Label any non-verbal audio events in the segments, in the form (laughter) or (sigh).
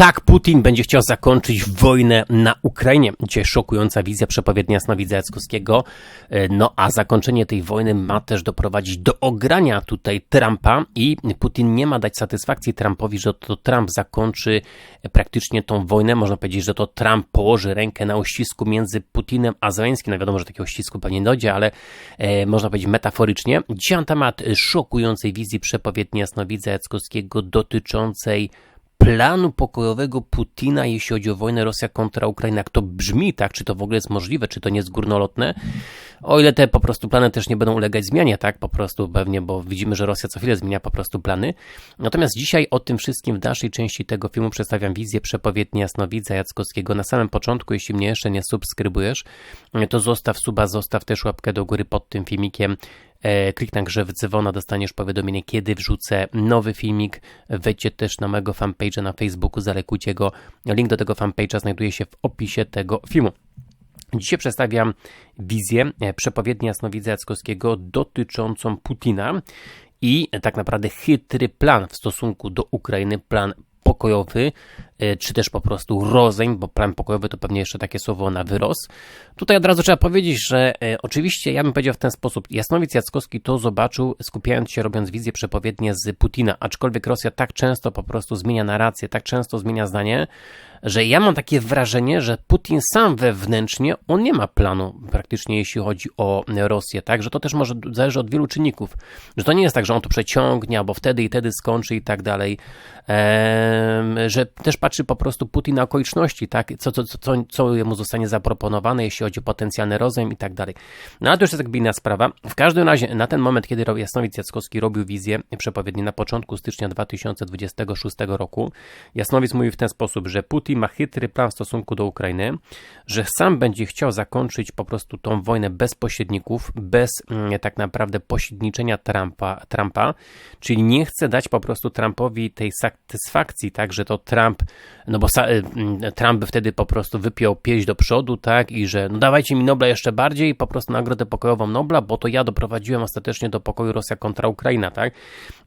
Tak, Putin będzie chciał zakończyć wojnę na Ukrainie. Dzisiaj szokująca wizja przepowiednia Jasnowidza Jackowskiego. E, no a zakończenie tej wojny ma też doprowadzić do ogrania tutaj Trumpa i Putin nie ma dać satysfakcji Trumpowi, że to Trump zakończy praktycznie tą wojnę. Można powiedzieć, że to Trump położy rękę na uścisku między Putinem a Zeleńskim. No wiadomo, że takiego uścisku pewnie nie dojdzie, ale e, można powiedzieć metaforycznie. Dzisiaj na temat szokującej wizji przepowiedni Jasnowidza Jackowskiego dotyczącej planu pokojowego Putina, jeśli chodzi o wojnę Rosja kontra Ukraina. Jak to brzmi, tak? Czy to w ogóle jest możliwe, czy to nie jest górnolotne? O ile te po prostu plany też nie będą ulegać zmianie, tak? Po prostu pewnie, bo widzimy, że Rosja co chwilę zmienia po prostu plany. Natomiast dzisiaj o tym wszystkim w dalszej części tego filmu przedstawiam wizję przepowiedni Jasnowidza Jackowskiego. Na samym początku, jeśli mnie jeszcze nie subskrybujesz, to zostaw suba, zostaw też łapkę do góry pod tym filmikiem. E, klik na grze dzwona, dostaniesz powiadomienie, kiedy wrzucę nowy filmik. Wejdźcie też na mojego fanpage'a na Facebooku, zalekujcie go. Link do tego fanpage'a znajduje się w opisie tego filmu. Dzisiaj przedstawiam wizję e, przepowiedni Jasnowidza Jackowskiego dotyczącą Putina i tak naprawdę chytry plan w stosunku do Ukrainy, plan pokojowy, czy też po prostu rozejm, bo plan pokojowy to pewnie jeszcze takie słowo na wyrost. Tutaj od razu trzeba powiedzieć, że e, oczywiście ja bym powiedział w ten sposób, Jasnowic Jackowski to zobaczył, skupiając się, robiąc wizję przepowiednie z Putina, aczkolwiek Rosja tak często po prostu zmienia narrację, tak często zmienia zdanie, że ja mam takie wrażenie, że Putin sam wewnętrznie, on nie ma planu praktycznie jeśli chodzi o Rosję, tak, że to też może zależy od wielu czynników, że to nie jest tak, że on to przeciągnie, albo wtedy i wtedy skończy i tak dalej, eee, że też patrzy po prostu Putin na okoliczności, tak, co, co, co, co jemu zostanie zaproponowane, jeśli chodzi o potencjalny rozejm i tak dalej. No ale to już jest jakby inna sprawa. W każdym razie na ten moment, kiedy Jasnowic Jackowski robił wizję przepowiedni na początku stycznia 2026 roku, Jasnowic mówił w ten sposób, że Putin ma chytry plan w stosunku do Ukrainy, że sam będzie chciał zakończyć po prostu tą wojnę bez pośredników, bez mm, tak naprawdę pośredniczenia Trumpa, Trumpa, czyli nie chce dać po prostu Trumpowi tej satysfakcji, tak, że to Trump, no bo y, mm, Trump by wtedy po prostu wypiął pieśń do przodu, tak, i że no dawajcie mi Nobla jeszcze bardziej, po prostu nagrodę pokojową Nobla, bo to ja doprowadziłem ostatecznie do pokoju Rosja kontra Ukraina, tak,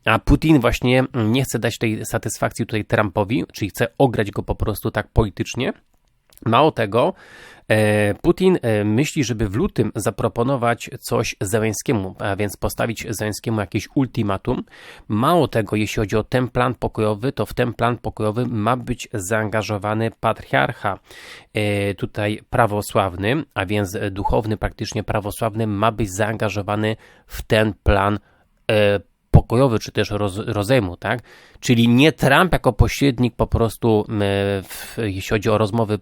a Putin właśnie mm, nie chce dać tej satysfakcji tutaj Trumpowi, czyli chce ograć go po prostu tak politycznie. Mało tego, e, Putin e, myśli, żeby w lutym zaproponować coś Zełenskiemu, a więc postawić Zełenskiemu jakieś ultimatum. Mało tego, jeśli chodzi o ten plan pokojowy, to w ten plan pokojowy ma być zaangażowany patriarcha e, tutaj prawosławny, a więc duchowny praktycznie prawosławny ma być zaangażowany w ten plan pokojowy, czy też roz, rozejmu, tak? Czyli nie Trump jako pośrednik po prostu, w, jeśli chodzi o rozmowy e,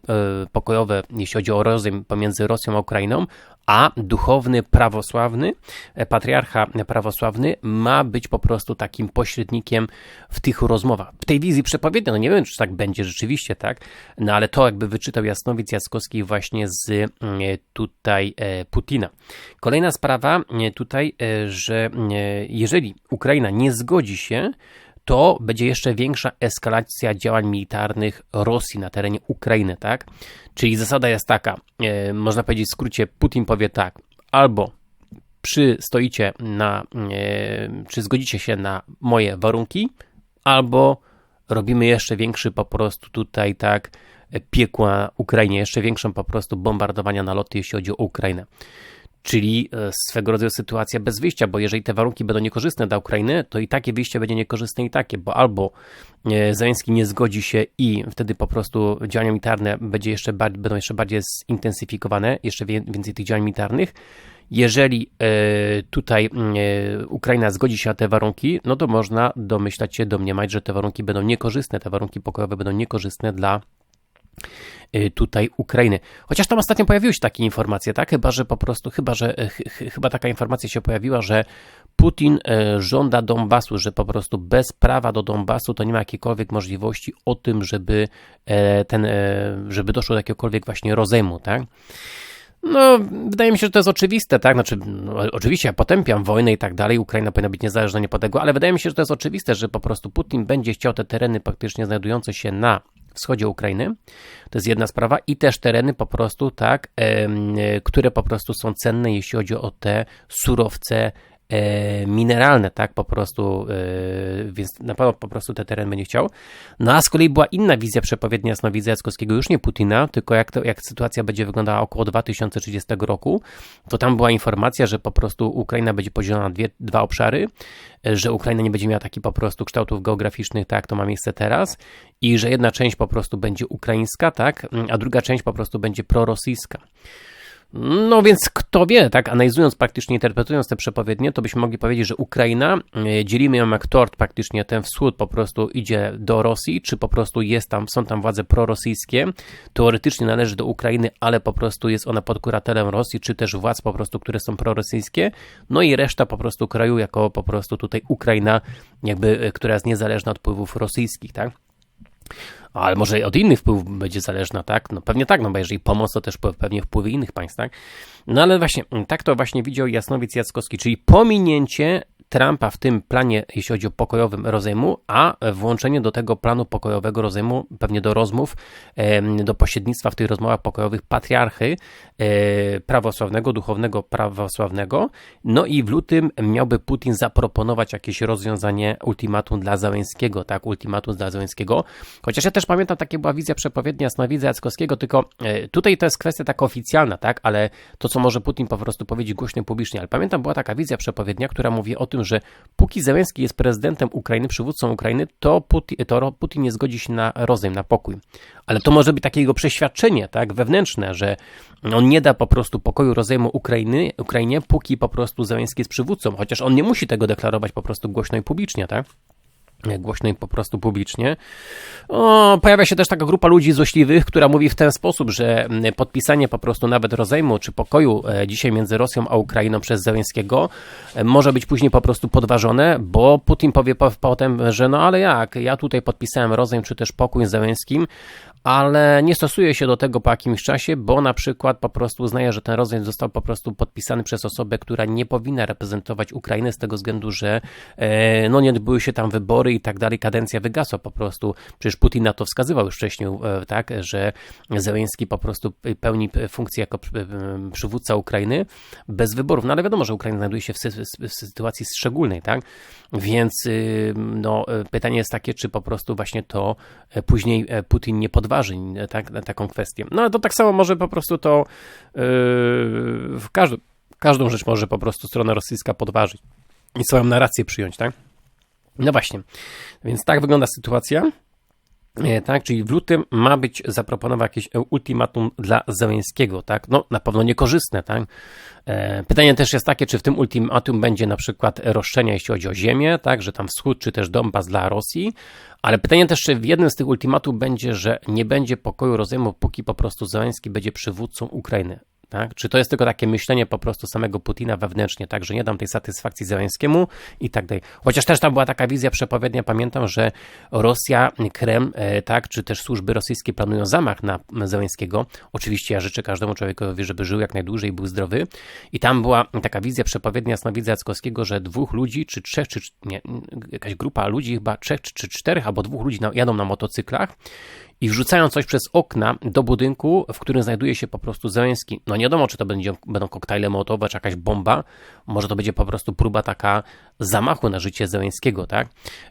pokojowe, jeśli chodzi o rozejm pomiędzy Rosją a Ukrainą, a duchowny prawosławny, e, patriarcha prawosławny ma być po prostu takim pośrednikiem w tych rozmowach. W tej wizji przepowiedni, no nie wiem, czy tak będzie rzeczywiście, tak, no ale to jakby wyczytał Jasnowic Jaskowski właśnie z e, tutaj Putina. Kolejna sprawa tutaj, że jeżeli Ukraina nie zgodzi się, to będzie jeszcze większa eskalacja działań militarnych Rosji na terenie Ukrainy, tak? Czyli zasada jest taka, e, można powiedzieć w skrócie, Putin powie tak, albo przystoicie na, e, czy zgodzicie się na moje warunki, albo robimy jeszcze większy po prostu tutaj, tak, piekła Ukrainie, jeszcze większą po prostu bombardowania na loty, jeśli chodzi o Ukrainę czyli e, swego rodzaju sytuacja bez wyjścia, bo jeżeli te warunki będą niekorzystne dla Ukrainy, to i takie wyjście będzie niekorzystne i takie, bo albo e, Zeleński nie zgodzi się i wtedy po prostu działania militarne będzie jeszcze będą jeszcze bardziej zintensyfikowane, jeszcze więcej tych działań militarnych. Jeżeli e, tutaj Ukraina zgodzi się na te warunki, no to można domyślać się, domniemać, że te warunki będą niekorzystne, te warunki pokojowe będą niekorzystne dla tutaj Ukrainy. Chociaż tam ostatnio pojawiły się takie informacje, tak? Chyba, że po prostu, chyba, że ch chyba taka informacja się pojawiła, że Putin e, żąda Donbasu, że po prostu bez prawa do Donbasu to nie ma jakiejkolwiek możliwości o tym, żeby e, ten, e, żeby doszło do jakiegokolwiek właśnie rozejmu, tak? No, wydaje mi się, że to jest oczywiste, tak? Znaczy, no, oczywiście ja potępiam wojnę i tak dalej, Ukraina powinna być niezależna, niepodległa, ale wydaje mi się, że to jest oczywiste, że po prostu Putin będzie chciał te tereny praktycznie znajdujące się na wschodzie Ukrainy. To jest jedna sprawa i też tereny po prostu, tak, które po prostu są cenne, jeśli chodzi o te surowce mineralne, tak, po prostu, e, więc na pewno po prostu te teren będzie chciał. No a z kolei była inna wizja przepowiednia jasnowidza Jackowskiego, już nie Putina, tylko jak, to, jak sytuacja będzie wyglądała około 2030 roku, to tam była informacja, że po prostu Ukraina będzie podzielona na dwie, dwa obszary, że Ukraina nie będzie miała takich po prostu kształtów geograficznych, tak to ma miejsce teraz i że jedna część po prostu będzie ukraińska, tak, a druga część po prostu będzie prorosyjska. No więc kto wie, tak, analizując praktycznie, interpretując te przepowiednie, to byśmy mogli powiedzieć, że Ukraina, e, dzielimy ją jak tort praktycznie, ten wschód po prostu idzie do Rosji, czy po prostu jest tam, są tam władze prorosyjskie, teoretycznie należy do Ukrainy, ale po prostu jest ona pod kuratelem Rosji, czy też władz po prostu, które są prorosyjskie, no i reszta po prostu kraju jako po prostu tutaj Ukraina, jakby, e, która jest niezależna od wpływów rosyjskich, tak. Ale może od innych wpływów będzie zależna, tak? No pewnie tak, no bo jeżeli pomoc, to też pewnie wpływy innych państw, tak? No ale właśnie, tak to właśnie widział Jasnowiec Jackowski, czyli pominięcie Trumpa w tym planie, jeśli chodzi o pokojowym rozejmu, a włączenie do tego planu pokojowego rozejmu, pewnie do rozmów, do pośrednictwa w tych rozmowach pokojowych patriarchy e, prawosławnego, duchownego prawosławnego. No i w lutym miałby Putin zaproponować jakieś rozwiązanie ultimatum dla Załęskiego, tak, ultimatum dla Załęskiego. Chociaż ja też pamiętam, takie była wizja przepowiednia Snowidza Jackowskiego, tylko e, tutaj to jest kwestia taka oficjalna, tak, ale to, co może Putin po prostu powiedzieć głośno publicznie, ale pamiętam, była taka wizja przepowiednia, która mówi o tym, że póki Zełenski jest prezydentem Ukrainy, przywódcą Ukrainy, to Putin, to Putin nie zgodzi się na rozejm, na pokój. Ale to może być takie jego przeświadczenie, tak, wewnętrzne, że on nie da po prostu pokoju rozejmu Ukrainy, Ukrainie, póki po prostu Zełenski jest przywódcą, chociaż on nie musi tego deklarować po prostu głośno i publicznie, tak? Głośno i po prostu publicznie. O, pojawia się też taka grupa ludzi złośliwych, która mówi w ten sposób, że podpisanie po prostu nawet rozejmu czy pokoju e, dzisiaj między Rosją a Ukrainą przez Zełenskiego e, może być później po prostu podważone, bo Putin powie potem, że no ale jak, ja tutaj podpisałem rozejm czy też pokój z Zełenskim, ale nie stosuje się do tego po jakimś czasie, bo na przykład po prostu uznaje, że ten rozejm został po prostu podpisany przez osobę, która nie powinna reprezentować Ukrainy z tego względu, że e, no nie odbyły się tam wybory i tak dalej, kadencja wygasła po prostu. Przecież Putin na to wskazywał już wcześniej, e, tak, że Zełenski po prostu pełni funkcję jako przywódca Ukrainy bez wyborów. No ale wiadomo, że Ukraina znajduje się w, w sytuacji szczególnej, tak? Więc y, no, e, pytanie jest takie, czy po prostu właśnie to później Putin nie podważył rozważań tak, na taką kwestię. No ale to tak samo może po prostu to yy, w każdy, każdą rzecz może po prostu strona rosyjska podważyć i swoją narrację przyjąć, tak? No właśnie, więc tak wygląda sytuacja. E, tak, czyli w lutym ma być zaproponowane jakieś ultimatum dla Zeleńskiego, tak, no na pewno niekorzystne, tak. E, pytanie też jest takie, czy w tym ultimatum będzie na przykład roszczenia, jeśli chodzi o ziemię, tak, że tam wschód, czy też Donbas dla Rosji, ale pytanie też, czy w jednym z tych ultimatów będzie, że nie będzie pokoju rozejmu, póki po prostu Zeleński będzie przywódcą Ukrainy. Tak? Czy to jest tylko takie myślenie po prostu samego Putina wewnętrznie, tak, że nie dam tej satysfakcji Zeleńskiemu i tak dalej. Chociaż też tam była taka wizja przepowiednia, pamiętam, że Rosja, Krem, e, tak, czy też służby rosyjskie planują zamach na Zeleńskiego. Oczywiście ja życzę każdemu człowiekowi, żeby żył jak najdłużej i był zdrowy. I tam była taka wizja przepowiednia Snowidza Jackowskiego, że dwóch ludzi, czy trzech, czy nie, jakaś grupa ludzi, chyba trzech, czy czterech, albo dwóch ludzi jadą na motocyklach i wrzucają coś przez okna do budynku, w którym znajduje się po prostu Zeleński. No nie wiadomo, czy to będzie, będą koktajle mołotowe, czy jakaś bomba. Może to będzie po prostu próba taka zamachu na życie Zeleńskiego, tak?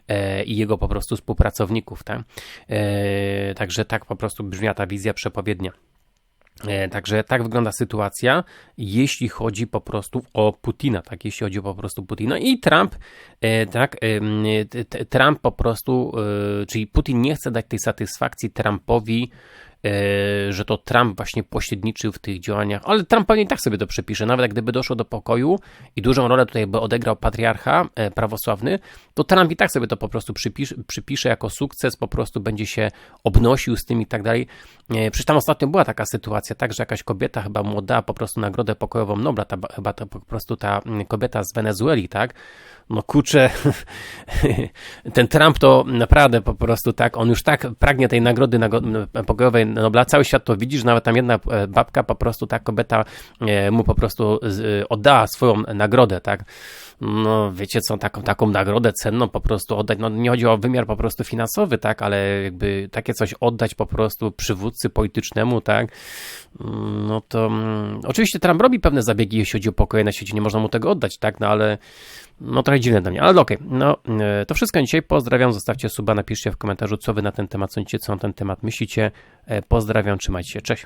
E, I jego po prostu współpracowników, tak? E, także tak po prostu brzmiała ta wizja przepowiednia. E, także tak wygląda sytuacja, jeśli chodzi po prostu o Putina, tak, jeśli chodzi po prostu Putina. I Trump, e, tak, Trump po prostu, e, czyli Putin nie chce dać tej satysfakcji Trumpowi, że to Trump właśnie pośredniczył w tych działaniach, ale Trump pewnie i tak sobie to przepisze, nawet gdyby doszło do pokoju i dużą rolę tutaj by odegrał patriarcha e, prawosławny, to Trump i tak sobie to po prostu przypisze, przypisze jako sukces, po prostu będzie się obnosił z tym i tak dalej. E, przecież tam ostatnio była taka sytuacja, tak, że jakaś kobieta chyba mu oddała po prostu nagrodę pokojową Nobla, ta, chyba po prostu ta kobieta z Wenezueli, tak, no kurczę, (laughs) ten Trump to naprawdę po prostu tak, on już tak pragnie tej nagrody pokojowej Nobla, cały świat to widzi, że nawet tam jedna e, babka po prostu, ta kobieta e, mu po prostu oddała swoją nagrodę, tak, no wiecie co, taką, taką nagrodę cenną po prostu oddać, no nie chodzi o wymiar po prostu finansowy, tak, ale jakby takie coś oddać po prostu przywódcy politycznemu, tak, mm, no to mm, oczywiście Trump robi pewne zabiegi, jeśli chodzi o pokoje na świecie, nie można mu tego oddać, tak, no ale no trochę dziwne dla mnie, ale okej, no e, to wszystko dzisiaj, pozdrawiam, zostawcie suba, napiszcie w komentarzu, co wy na ten temat sądzicie, co na ten temat myślicie, E, pozdrawiam, trzymajcie się, cześć.